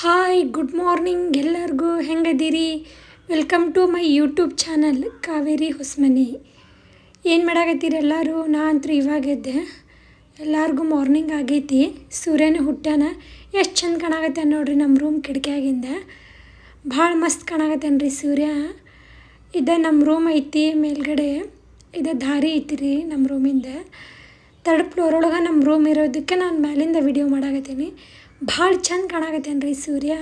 Hi good morning ಎಲ್ಲರಿಗೂ. ಹೆಂಗದೀರಿ? Welcome to my YouTube channel Kaveri Hosmani ಏನು ಮಾಡಾಕತ್ತೀರಿ ಎಲ್ಲರೂ? ನಾ ಅಂತೂ ಇವಾಗ ಎದ್ದೆ. ಎಲ್ಲರಿಗೂ ಮಾರ್ನಿಂಗ್ ಆಗೈತಿ. ಸೂರ್ಯನ ಹುಟ್ಟಾನ ಎಷ್ಟು ಚಂದ ಕಾಣಾಗತ್ತೆ ನೋಡ್ರಿ ನಮ್ಮ ರೂಮ್ ಕಿಟಕಿಯಾಗಿಂದ. ಭಾಳ ಮಸ್ತ್ ಕಾಣಾಗತ್ತೇನ್ರಿ ಸೂರ್ಯ. ಇದು ನಮ್ಮ ರೂಮ್ ಐತಿ ಮೇಲ್ಗಡೆ. ಇದು ದಾರಿ ಐತಿ ರೀ ನಮ್ಮ ರೂಮಿಂದ ತರ್ಡ್ ಫ್ಲೋರ್ ಒಳಗೆ ನಮ್ಮ ರೂಮ್ ಇರೋದಕ್ಕೆ ನಾನು ಮೇಲಿಂದ ವಿಡಿಯೋ ಮಾಡಾಕತ್ತೀನಿ. ಭಾಳ ಚಂದ ಕಾಣಾಕತ್ತೇನೆ ರೀ ಸೂರ್ಯ.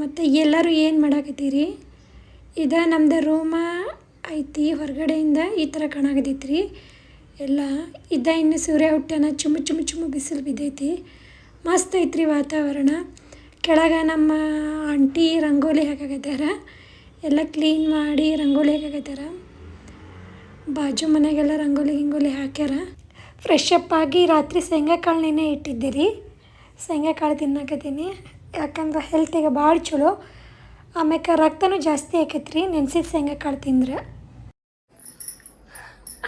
ಮತ್ತು ಎಲ್ಲರೂ ಏನು ಮಾಡಾಕತ್ತೀರಿ? ಇದು ನಮ್ಮದು ರೂಮ ಐತಿ, ಹೊರಗಡೆಯಿಂದ ಈ ಥರ ಕಾಣಾಕತ್ತೈತಿ ರೀ ಎಲ್ಲ ಇದ್ದ ಇನ್ನು ಸೂರ್ಯ ಹುಟ್ಟನ ಚುಮ್ಮು ಚುಮ್ಮು ಚುಮ್ಮು ಬಿಸಿಲು ಬಿದ್ದೈತಿ. ಮಸ್ತ್ ಐತ್ರಿ ವಾತಾವರಣ. ಕೆಳಗೆ ನಮ್ಮ ಆಂಟಿ ರಂಗೋಲಿ ಹಾಕಾಗತ್ತಾರ ಎಲ್ಲ ಕ್ಲೀನ್ ಮಾಡಿ ರಂಗೋಲಿ ಹಾಕಾಗತ್ತಾರ ಬಾಜು ಮನೆಗೆಲ್ಲ ರಂಗೋಲಿ ಗಿಂಗೋಲಿ ಹಾಕ್ಯಾರ. ಫ್ರೆಶ್ ಅಪ್ ಆಗಿ ರಾತ್ರಿ ಶೇಂಗಾ ಕಾಳು ನೆನೆ ಇಟ್ಟಿದ್ದೆ ರೀ ಶೇಂಗಾ ಕಾಳು ತಿನ್ನಕತ್ತೀನಿ. ಯಾಕಂದ್ರೆ ಹೆಲ್ತಿಗೆ ಭಾಳ ಚಲೋ. ಆಮ್ಯಾಕೆ ರಕ್ತನೂ ಜಾಸ್ತಿ ಆಕೈತೆ ರೀ ಶೇಂಗಾ ಕಾಳು ತಿಂದ್ರೆ.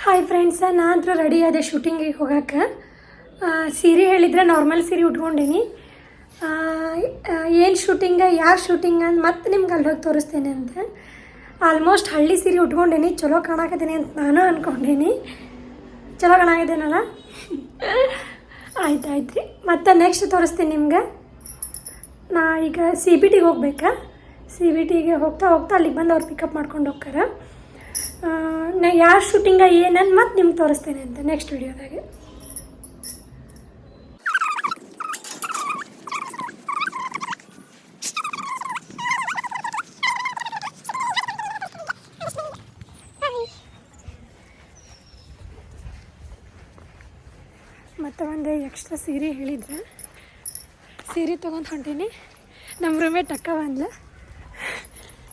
ಹಾಯ್ ಫ್ರೆಂಡ್ಸ ನಾನು ರೆಡಿ ಆದೆ ಶೂಟಿಂಗಿಗೆ ಹೋಗಕ್ಕೆ ಸೀರೆ ಹೇಳಿದ್ರೆ ನಾರ್ಮಲ್ ಸೀರೆ ಉಟ್ಕೊಂಡೀನಿ. ಏನು ಶೂಟಿಂಗ ಯಾರು ಶೂಟಿಂಗ್ ಅಂತ ಮತ್ತೆ ನಿಮ್ಗೆ ಅಲ್ಲಿ ಹೋಗಿ ತೋರಿಸ್ತೇನೆ ಅಂತ. ಆಲ್ಮೋಸ್ಟ್ ಹಳ್ಳಿ ಸೀರೆ ಉಟ್ಕೊಂಡೀನಿ. ಚಲೋ ಕಾಣಕತ್ತೀನಿ ಅಂತ ನಾನು ಅಂದ್ಕೊಂಡೀನಿ ಚಲೋ ಕಾಣಾಕತ್ತೇನಲ್ಲ? ಆಯ್ತು ಆಯ್ತು ರೀ ಮತ್ತೆ ನೆಕ್ಸ್ಟ್ ತೋರಿಸ್ತೀನಿ ನಿಮ್ಗೆ. ನಾ ಈಗ ಸಿ ಬಿ ಟಿಗೆ ಹೋಗ್ಬೇಕಾ? ಸಿ ಬಿ ಟಿಗೆ ಹೋಗ್ತಾ ಹೋಗ್ತಾ ಅಲ್ಲಿಗೆ ಬಂದು ಅವ್ರು ಪಿಕಪ್ ಮಾಡ್ಕೊಂಡು ಹೋಗ್ತಾರೆ. ನಾ ಯಾರು ಶೂಟಿಂಗ ಏನನ್ನು ಮತ್ತೆ ನಿಮ್ಗೆ ತೋರಿಸ್ತೇನೆ ಅಂತ ನೆಕ್ಸ್ಟ್ ವಿಡಿಯೋದಾಗೆ ಮತ್ತು ಒಂದು ಎಕ್ಸ್ಟ್ರಾ ಸೀರೆ ಹೇಳಿದ್ರೆ ಸೀರೆ ತೊಗೊಂಡು ಹೊಂಟೀನಿ. ನಮ್ಮ ರೂಮೇಟ್ ಅಕ್ಕ ಬಂದ್ಲ.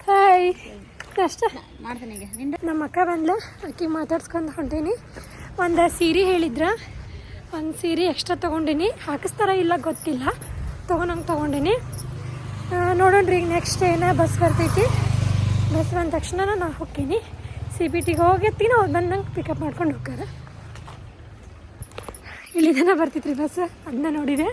ಹಾಯ್ ಅಷ್ಟ. ಮಾಡ್ತೀನಿ ಈಗ. ನಿಂದ? ನಮ್ಮ ಅಕ್ಕ ಬಂದ್ಲ. ಅಕ್ಕಿ ಮಾತಾಡ್ಸ್ಕೊಂಡು ಹೊಂಟೀನಿ. ಒಂದು ಸೀರೆ ಹೇಳಿದ್ರೆ. ಒಂದು ಸೀರೆ ಎಕ್ಸ್ಟ್ರಾ ತೊಗೊಂಡೀನಿ. ಹಾಕಿಸ್ತಾರ ಇಲ್ಲ ಗೊತ್ತಿಲ್ಲ. ತೊಗೊಂಡಂಗೆ ತೊಗೊಂಡೀನಿ. ನೋಡೋಣ್ರಿ ಈಗ ನೆಕ್ಸ್ಟ್ ಏನ ಬಸ್ ಬರ್ತೈತಿ. ಬಸ್ ಬಂದ ತಕ್ಷಣ ನಾನು ಹೋಗ್ತೀನಿ. ಸಿ ಬಿ ಟಿಗೆ ಹೋಗಿರ್ತೀನಿ ಅವ್ರು ಬಂದಂಗೆ ಪಿಕಪ್ ಮಾಡ್ಕೊಂಡು ಹೋಗ್ತಾರೆ. ಇಲ್ಲಿದನ ರೀ ಬಸ್? ಅದನ್ನ ನೋಡಿದೆ.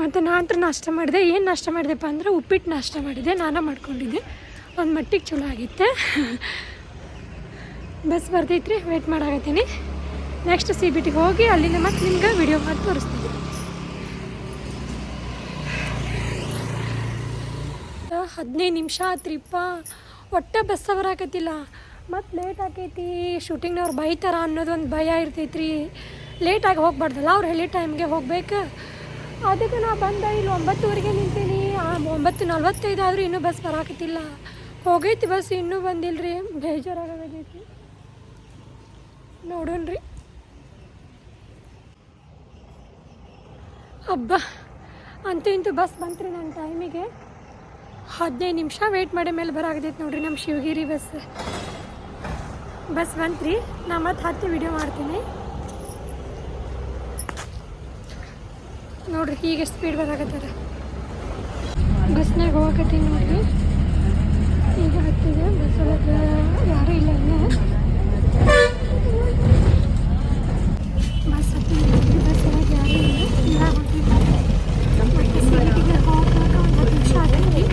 ಮತ್ತು ನಾನು ನಾಷ್ಟ ಮಾಡಿದೆ. ಏನು ನಾಷ್ಟ ಮಾಡಿದೆಪ್ಪ ಅಂದ್ರೆ ಉಪ್ಪಿಟ್ಟು ನಾಷ್ಟ ಮಾಡಿದೆ. ನಾನು ಮಾಡ್ಕೊಂಡಿದ್ದೆ. ಒಂದು ಮಟ್ಟಿಗೆ ಚಲೋ ಆಗಿತ್ತೆ. ಬಸ್ ಬರ್ತೈತ್ರಿ ವೇಟ್ ಮಾಡಾಕತ್ತೀನಿ. ನೆಕ್ಸ್ಟ್ ಸಿ ಬಿ ಟಿಗೆ ಹೋಗಿ ಅಲ್ಲಿಂದ ಮತ್ತೆ ನಿಮ್ಗೆ ವಿಡಿಯೋ ಮಾಡಿ ತೋರಿಸ್ತೀನಿ. ಹದಿನೈದು ನಿಮಿಷ ಆತ್ರಿಪ್ಪ. ಒಟ್ಟೆ ಬಸ್ ಬರಾಕತ್ತಿಲ್ಲ ಮತ್ತು ಲೇಟ್ ಆಕೈತಿ. ಶೂಟಿಂಗ್ನವ್ರು ಬೈತಾರ ಅನ್ನೋದೊಂದು ಭಯ ಇರ್ತೈತ್ರಿ. ಲೇಟಾಗಿ ಹೋಗ್ಬಾರ್ದಲ್ಲ ಅವ್ರು ಹೇಳಿ ಟೈಮ್ಗೆ ಹೋಗ್ಬೇಕು. ಅದಕ್ಕೆ ನಾ ಬಂದೆ ಇಲ್ಲಿ ಒಂಬತ್ತುವರೆಗೆ ನಿಂತೀನಿ. ಒಂಬತ್ತು ನಲ್ವತ್ತೈದು ಆದರೂ ಇನ್ನೂ ಬಸ್ ಬರಾಕತ್ತಿಲ್ಲ. ಹೋಗೈತಿ ಬಸ್ ಇನ್ನೂ ಬಂದಿಲ್ಲ ರೀ ಬೇಜಾರಾಗೈತಿ ನೋಡೋಣ್ರಿ. ಹಬ್ಬ ಅಂತೂ ಇಂತೂ ಬಸ್ ಬಂತ್ರಿ ನನ್ನ ಟೈಮಿಗೆ ಹದಿನೈದು ನಿಮಿಷ ವೆಯ್ಟ್ ಮಾಡಿ ಮೇಲೆ ಬರಾಗದೈತಿ ನೋಡ್ರಿ ನಮ್ಮ ಶಿವಗಿರಿ ಬಸ್ ಬಸ್ ಬಂತ್ರಿ ನಾ ಮತ್ತೆ ಹತ್ತಿ ವಿಡಿಯೋ ಮಾಡ್ತೀನಿ. ನೋಡ್ರಿ ಹೀಗೆ ಸ್ಪೀಡ್ ಬರಾಕತ್ತಾರ ಬಸ್ನಾಗ ಹೋಗಕತ್ತೀನಿ ನೋಡ್ರಿ. ಈಗ ಹತ್ತಿದೆ ಬಸ್ ಒಳಗೆ ಯಾರೂ ಇಲ್ಲ ಇನ್ನೂ ಬಸ್ ಹತ್ತಿ ಬಸ್ ಒಳಗೆ ಯಾರೂ ಇಲ್ಲ ಇಲ್ಲ ಹೊಂಟಿಲ್ಲ ಮತ್ತೆ ಸಿಟಿಗೆ ಹೋಗಕ್ಕೆ ಒಂದು ಹತ್ತು ನಿಮಿಷ ಆಗೈತಿ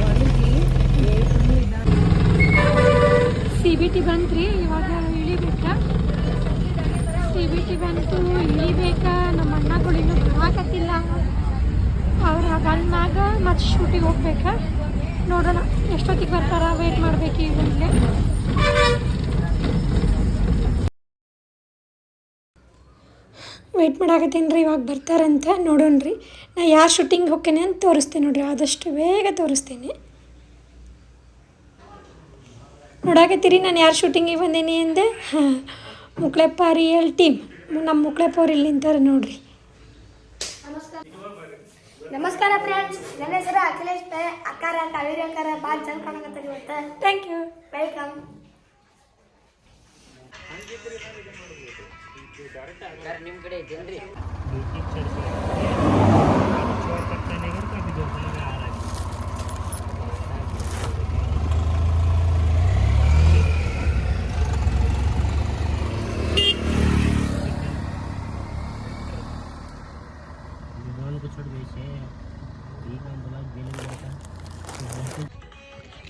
ಸಿ ಬಿ ಟಿ ಬಂತ್ರಿ, ಇವಾಗ ಇಳಿಬೇಕ? ಸಿ ಬಿ ಟಿ ಬಂತು, ಇಳಿಬೇಕ? ನಮ್ಮ ಅಣ್ಣಗಳು ಇನ್ನೂ ಬರಾಕತ್ತಿಲ್ಲ. ಅವ್ರು ಬಂದಾಗ ಮತ್ತೆ ಶೂಟಿಗೆ ಹೋಗ್ಬೇಕಾ? ನೋಡೋಣ. ಎಷ್ಟೊತ್ತಿಗೆ ಬರ್ತಾರ? ವೇಟ್ ಮಾಡ್ಬೇಕು ಈಗ ವೇಟ್ ವೆಯ್ಟ್ ಮಾಡಾಕತ್ತೀನಿ ರೀ ಇವಾಗ ಬರ್ತಾರಂತ. ನೋಡೋಣ ರೀ ನಾ ಯಾರು ಶೂಟಿಂಗ್ ಹೋಗ್ತೇನೆ ಅಂತ ತೋರಿಸ್ತೇನೆ ನೋಡ್ರಿ. ಆದಷ್ಟು ಬೇಗ ತೋರಿಸ್ತೀನಿ. ನೋಡಾಕತ್ತೀರಿ ನಾನು ಯಾರು ಶೂಟಿಂಗಿಗೆ ಬಂದೀನಿ ಅಂದೆ? ಹಾಂ ಮುಕ್ಳೆಪ್ಪ ರಿಯಲ್ ಟೀಮ್ ನಮ್ಮ ಮುಕ್ಳೆಪ್ಪ ಅವ್ರು ಇಲ್ಲಿ ನಿಂತಾರೆ ನೋಡ್ರಿ. ನಮಸ್ಕಾರ ಫ್ರೆಂಡ್ಸ್ ನನ್ನ ಹೆಸರು ಅಖಿಲೇಶ್ ಪೇ. ಅಕ್ಕಾರ ಕಾವೇರಿ ಅಕ್ಕಾರ ಭಾಳ ಚಂದ ಕಾಣಕತ್ತೀರಿ ಇವತ್ತು ಥ್ಯಾಂಕ್ ಯು ವೆಲ್ಕಮ್ ನಿಮ್ಮ ಕಡೆ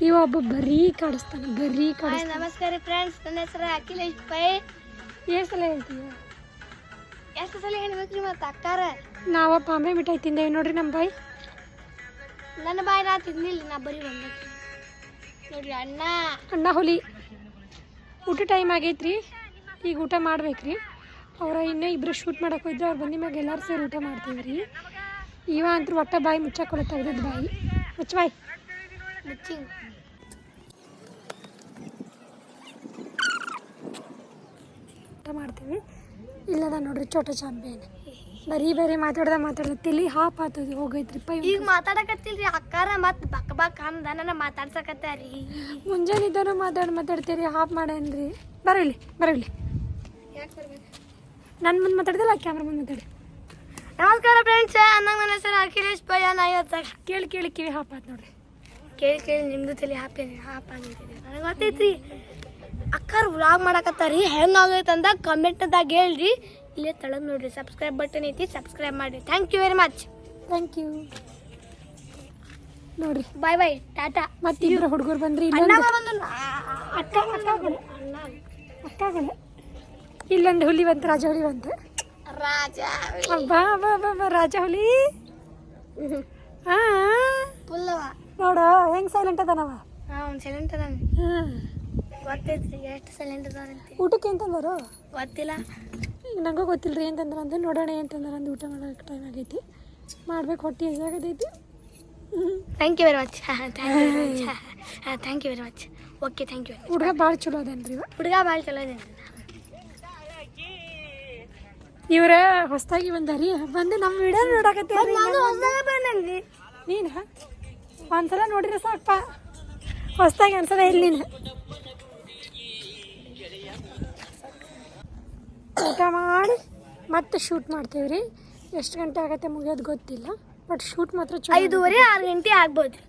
ಇವ ಒಬ್ಬ ಬರೀ ಕಾಡಿಸ್ತಾನೆ ಬರೀ ಕಾಡಿಸ್ತಾನೆ. ನಮಸ್ಕಾರ ಫ್ರೆಂಡ್ಸ್ ನನ್ನ ಹೆಸರು ಅಖಿಲೇಶ್ ಪೈ. ಎಷ್ಟು ಸಲ ಹೇಳ್ತೀವಿ ಎಷ್ಟು ಸಲ ಹೇಳ್ಬೇಕ್ರಿ ಮತ್ತೆ ಅಕ್ಕಾರ? ನಾವ ಪಾಂಬೆ ಮಿಠಾಯಿ ತಿಂದೇವಿ ನೋಡ್ರಿ ನಮ್ಮ ಬಾಯಿ. ನನ್ನ ಬಾಯಿ ನಾ ತಿನ್ನಿಲ್ಲ ನಾ ಬರೀ ಬಂದೆ ನೋಡ್ರಿ ಅಣ್ಣ. ಅಣ್ಣ ಹುಲಿ. ಊಟ ಟೈಮ್ ಆಗೈತ್ರಿ. ಈಗ ಊಟ ಮಾಡ್ಬೇಕ್ರಿ. ಅವ್ರ ಇನ್ನೂ ಇಬ್ಬರು ಶೂಟ್ ಮಾಡಕ್ಕೆ ಹೋಯ್ತು ಅವ್ರು ಬಂದಿ ಮ್ಯಾಗ ಎಲ್ಲರೂ ಸೇರಿ ಊಟ ಮಾಡ್ತೀವಿ ರೀ ಇವ ಅಂತೂ ಒಟ್ಟ ಬಾಯಿ ಮುಚ್ಚಾಕೊಳ ತೆಗ್ದದ್ದು ಬಾಯಿ. ಮುಚ್ಚ ಬಾಯಿ. ಮುಚ್ಚಿ ಊಟ ಮಾಡ್ತೀವಿ. ಇಲ್ಲದ ನೋಡ್ರಿ ಚೋಟ ಚಾಂಪಿಯನ್. ಬರೀ ಬರೀ ಮಾತಾಡ್ದ ಮಾತಾಡ್ದ ತಲಿ ಹಾಪ್ ಆತದ ಹೋಗೈತ್ರಿಪ್ಪ ಪೈ ಈಗ ಮಾತಾಡಕತ್ತಿಲ್ರಿ ಅಕ್ಕಾರ ಮತ್ ಬಕ್ ಬಕ್ ಅಂದ ನನ್ನ ಮಾತಾಡ್ಸಕತ್ತಾರಿ. ಮುಂಜಾನೆ ಇದ್ದಾನು ಮಾತಾಡ್ ಮಾತಾಡ್ತೀರಿ ಹಾಪ್ ಮಾಡೇನ್ರಿ. ಬರಲಿ ಬರಲಿ ನನ್ನ ಮುಂದೆ ಮಾತಾಡ್ದಲ್ಲ ಕ್ಯಾಮ್ರಾ ಮುಂದೆ ಮಾತಾಡಿ. ನಮಸ್ಕಾರ ಫ್ರೆಂಡ್ಸ್ ಅನ್ನಂಗ ನನ್ನ ಹೆಸರು ಅಖಿಲೇಶ್ ಪಯ್ಯ ನಾ ಇವತ್ತು ಕೇಳಿ ಕೇಳಿ ಕಿವಿ ಹಾಪಾತ್ ನೋಡ್ರಿ. ಕೇಳಿ ಕೇಳಿ ನಿಮ್ದು ತಲೆ ಹಾಪಿ ಹಾಪ್ ಆಗಿದ್ದೀನಿ ನನಗೆ ಗೊತ್ತೈತ್ರಿ ಅಕ್ಕಾರ ವ್ಲಾಗ್ ಮಾಡಕತ್ತಾರಿ ಹೆಂಗ್ ಆಗೈತೆ ಅಂತ ಕಮೆಂಟ್ದಾಗ ಹೇಳ್ರಿ. ಇಲ್ಲೇ ತಳಗ್ ನೋಡ್ರಿ ಸಬ್ಸ್ಕ್ರೈಬ್ ಬಟನ್ ಐತಿ ಸಬ್ಸ್ಕ್ರೈಬ್ ಮಾಡಿ thank you very much thank you ನೋಡ್ರಿ. ಬಾಯ್ ಬಾಯ್ ಟಾಟಾ. ಮತ್ತೆ ಇಬ್ಬರು ಹುಡುಗರು ಬಂದ್ರಿ ಅಕ್ಕ ಅಕ್ಕಗಳು ಇಲ್ಲೊಂದು ಹುಲಿ ಬಂತು ರಾಜ ಹುಲಿ ಬಂತು. ರಾಜ ಬಾ ಬಾ ಬಾ ರಾಜ ಹುಲಿ. ಹಾ. ನೋಡು ಹೆಂಗ್ ಸೈಲೆಂಟ್ ಅದಾನವ? ಹಾ ಸೈಲೆಂಟ್ ಅದಾನ. ಗೊತ್ತೈತ್ರಿ ಎಷ್ಟು ಸೈಲೆಂಟ್ ಅದಾನಂತ ಊಟಕ್ಕೆ ಅಂತಂದರು ಗೊತ್ತಿಲ್ಲ. ನಂಗೂ ಗೊತ್ತಿಲ್ಲ ರೀ ಅಂತಂದ್ರೆ ಅಂದ್ರೆ ನೋಡೋಣ ಅಂತಂದ್ರೆ ಅಂದು ಊಟ ಮಾಡೋಕೆ ಟೈಮ್ ಆಗೈತಿ. ಮಾಡ್ಬೇಕು ಹೊಟ್ಟೆ ಎಸಾಗದೈತಿ thank you very much thank you very much okay thank you ಹುಡುಗ ಭಾಳ ಚಲೋ ಅದೇನ್ರಿ ಹುಡುಗ ಭಾಳ ಚಲೋ ಅದೇನ್ರಿ. ಇವ್ರ ಹೊಸದಾಗಿ ಬಂದಾರಿ. ಬಂದು ನಮ್ಮ ವಿಡಿಯೋ ನೋಡಕತ್ತೀರಿ. ನೀನು? ಒಂದ್ಸಲ ನೋಡಿದ್ರೆ ಸಾಕಪ್ಪ. ಹೊಸ್ದಾಗಿ ಅನ್ಸದ ಇಲ್ಲಿ ನೀನು. ಊಟ ಮಾಡಿ ಮತ್ತೆ ಶೂಟ್ ಮಾಡ್ತೀವಿ ರೀ ಎಷ್ಟು ಗಂಟೆ ಆಗತ್ತೆ ಮುಗಿಯೋದು ಗೊತ್ತಿಲ್ಲ ಬಟ್ ಶೂಟ್ ಮಾತ್ರ ಐದೂವರೆ ಆರು ಗಂಟೆ ಆಗ್ಬೋದು.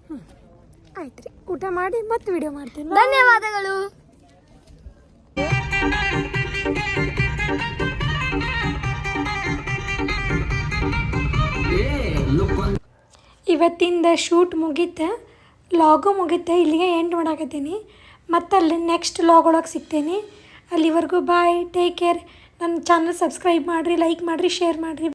ಆಯ್ತು ರೀ ಊಟ ಮಾಡಿ ಮತ್ತೆ ವಿಡಿಯೋ ಮಾಡ್ತೀನಿ. ಧನ್ಯವಾದಗಳು. ಇವತ್ತಿಂದ ಶೂಟ್ ಮುಗೀತ ಲಾಗು ಮುಗೀತ, ಇಲ್ಲಿಗೆ ಎಂಡ್ ಮಾಡಾಕತ್ತೀನಿ. ಮತ್ತು ಅಲ್ಲಿ ನೆಕ್ಸ್ಟ್ ಲಾಗ್ ಒಳಗೆ ಸಿಗ್ತೀನಿ. ಅಲ್ಲಿವರೆಗೂ ಬಾಯ್ ಟೇಕ್ ಕೇರ್ ನನ್ನ ಚಾನಲ್ ಸಬ್ಸ್ಕ್ರೈಬ್ ಮಾಡಿರಿ ಲೈಕ್ ಮಾಡಿರಿ ಶೇರ್ ಮಾಡಿರಿ.